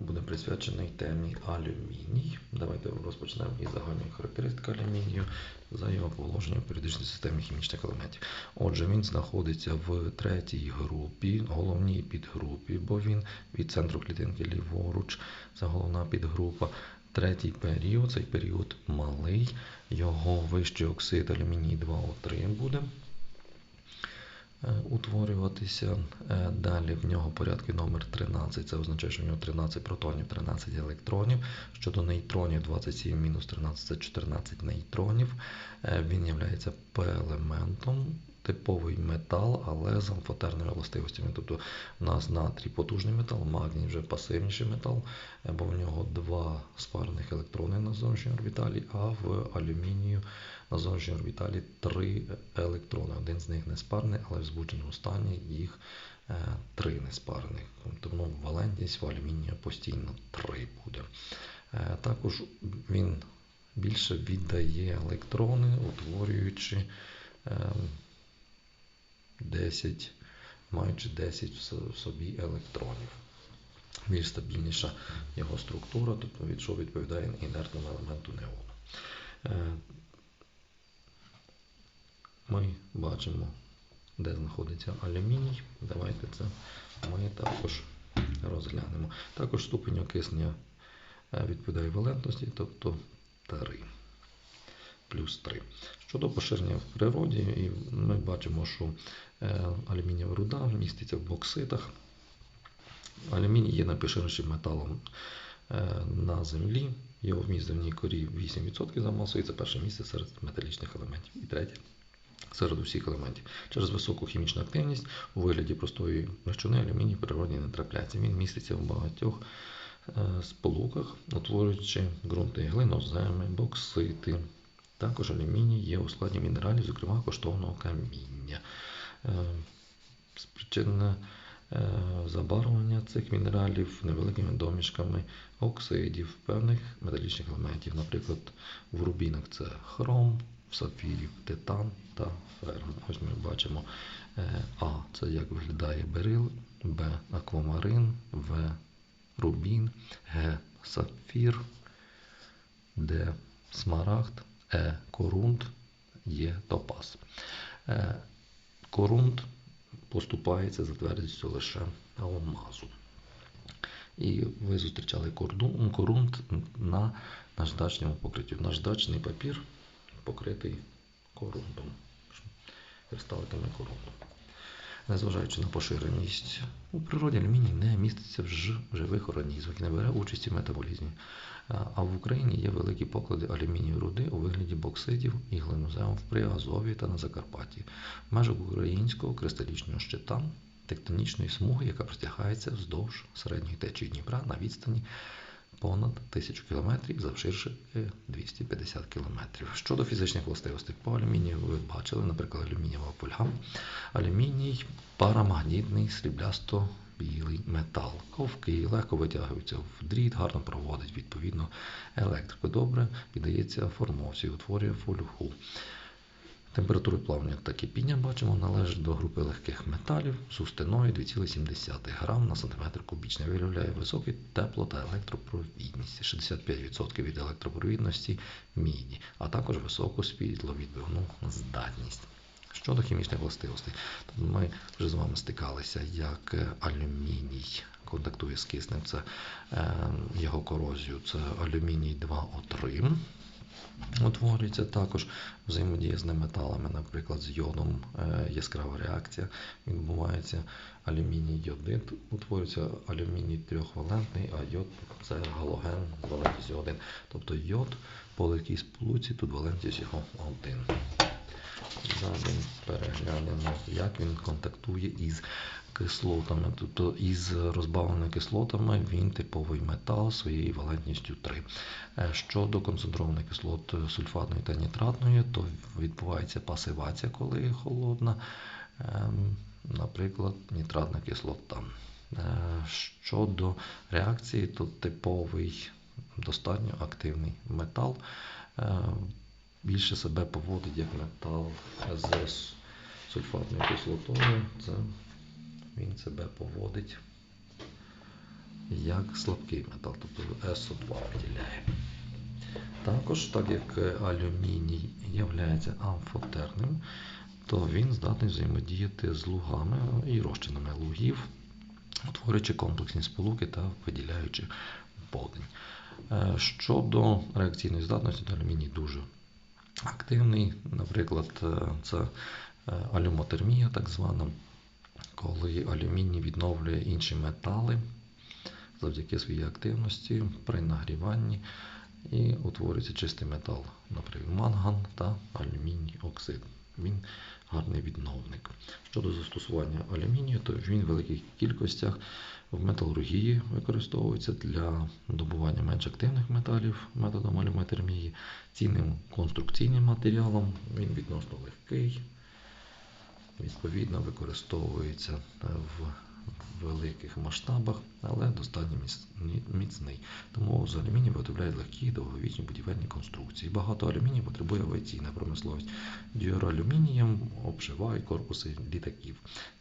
буде присвячений темі алюміній. Давайте розпочнемо із загальної характеристики алюмінію за його положення в періодичній системі хімічних елементів. Отже, він знаходиться в третій групі, головній підгрупі, бо він від центру клітинки ліворуч, це головна підгрупа. Третій період, цей період малий, його вищий оксид алюміній 2О3 буде утворюватися. Е, Далі в нього порядки номер 13, це означає, що в нього 13 протонів, 13 електронів. Щодо нейтронів 27 мінус 13 це 14 нейтронів. Е, Він є П-елементом, типовий метал, але з амфотерними властивостями. Тобто у нас натрій потужний метал, магній вже пасивніший метал, бо в нього два спарних електрони на зовнішній орбіталі, а в алюмінію на зовнішній орбіталі три електрони. Один з них не спарний, але в збудженому стані їх е, три неспарних. Тому валентність в алюмінія постійно три буде. Е, Також він більше віддає електрони, утворюючи ем, 10, маючи 10 в собі електронів. Більш стабільніша його структура, тобто від що відповідає інертному елементу неону. Е, Ми бачимо, де знаходиться алюміній. Давайте це ми також розглянемо. Також ступень окиснення е, відповідає валентності, тобто 3 плюс 3. Щодо поширення в природі, і ми бачимо, що е, алюмінієва руда міститься в бокситах. Алюміній є найпоширенішим металом е, на землі. Його вміст земній корі 8% за масою. Це перше місце серед металічних елементів. І третє серед усіх елементів. Через високу хімічну активність у вигляді простої речовини алюміній в природі не трапляється. Він міститься в багатьох е, сполуках, утворюючи ґрунти глиноземи, боксити. Також алюміній є у складі мінералів, зокрема коштовного каміння. Е, Спричинене е, забарвлення цих мінералів невеликими домішками оксидів, певних металічних елементів, наприклад, в рубінах це хром, в сапфірів титан та ферм. Ось ми бачимо е, А. Це як виглядає берил, Б. Аквамарин, В. Рубін, Г. Сапфір, Д. Смарагд. Корунд, Є. Топаз. Е, Корунд поступається за твердістю лише алмазу. І ви зустрічали корунд на наждачному покритті. Наждачний папір покритий корундом, кристаликами корунду. Незважаючи на поширеність, у природі алюміній не міститься в живих організмах і не бере участі в метаболізмі. А в Україні є великі поклади алюмінієвої руди у вигляді боксидів і глиноземів в Приазові та на Закарпатті. В межах українського кристалічного щита тектонічної смуги, яка простягається вздовж середньої течії Дніпра на відстані понад 1000 км, завширши 250 км. Щодо фізичних властивостей, по алюмінію ви бачили, наприклад, алюмінієва фольга. Алюміній парамагнітний сріблясто-білий метал. Ковки легко витягуються в дріт, гарно проводить відповідно електрику. Добре піддається формовці, утворює фольгу. Температури плавлення та кипіння бачимо належить до групи легких металів з густиною 2,7 грам на сантиметр кубічний. Виявляє високе тепло та електропровідність 65% від електропровідності міді, а також високу світловідбивну здатність. Щодо хімічних властивостей, ми вже з вами стикалися, як е, алюміній контактує з киснем, це е, його корозію, це алюміній 2О3 утворюється також взаємодія з неметалами, наприклад, з йодом, е, яскрава реакція відбувається. Алюміній йодид утворюється алюміній трьохвалентний, а йод це галоген з валентністю 1. Тобто йод по легкій сполуці, тут валентність його 1. Далі переглянемо, як він контактує із кислотами. Тобто із розбавленими кислотами він типовий метал своєю валентністю 3. Е, Щодо концентрованих кислот сульфатної та нітратної, то відбувається пасивація, коли холодна. Ем, Наприклад, нітратна кислота. Е, Щодо реакції, то типовий достатньо активний метал. Більше себе поводить як метал з сульфатною кислотою. Це він себе поводить як слабкий метал, тобто СО2 виділяє. Також, так як алюміній є амфотерним, то він здатний взаємодіяти з лугами і розчинами лугів, утворюючи комплексні сполуки та виділяючи полинь. Е, Щодо реакційної здатності, то алюміній дуже активний. Наприклад, е, це е, алюмотермія, так звана, коли алюміній відновлює інші метали завдяки своїй активності при нагріванні і утворюється чистий метал, наприклад, манган та алюміній оксид. Він гарний відновник. Щодо застосування алюмінію, то він в великих кількостях в металургії використовується для добування менш активних металів методом алюметермії. цінним конструкційним матеріалом, він відносно легкий, відповідно використовується в великих масштабах, але достатньо міцний-. Тому з алюмінію виготовляють легкі довговічні будівельні конструкції. Багато алюмінію потребує авіаційна промисловість. Дюралюмінієм обшивають корпуси літаків.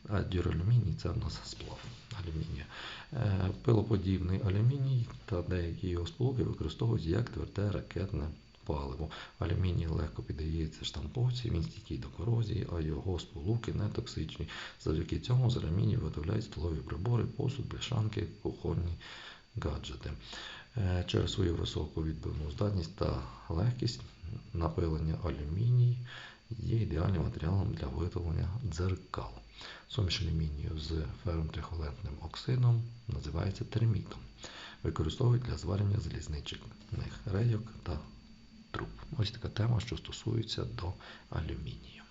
А дюралюміній це в нас сплав алюмінія. Е, Пилоподібний алюміній та деякі його сполуки використовують як тверде ракетне паливо. Алюміній легко піддається штамповці, він стійкий до корозії, а його сполуки не токсичні. Завдяки цьому з алюмінію виготовляють столові прибори, посуд, бляшанки, кухонні гаджети. Е, Через свою високу відбивну здатність та легкість напилення алюміній є ідеальним матеріалом для виготовлення дзеркал. Суміш алюмінію з ферромтрихолентним оксидом називається термітом. Використовують для зварення залізничних рейок та труб. Ось така тема, що стосується до алюмінію.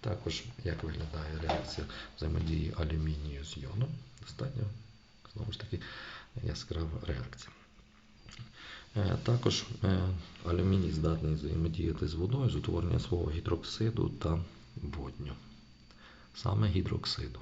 Також, як виглядає реакція взаємодії алюмінію з йодом, достатньо знову ж таки яскрава реакція. Е, Також е, алюміній здатний взаємодіяти з водою з утворення свого гідроксиду та водню, саме гідроксиду.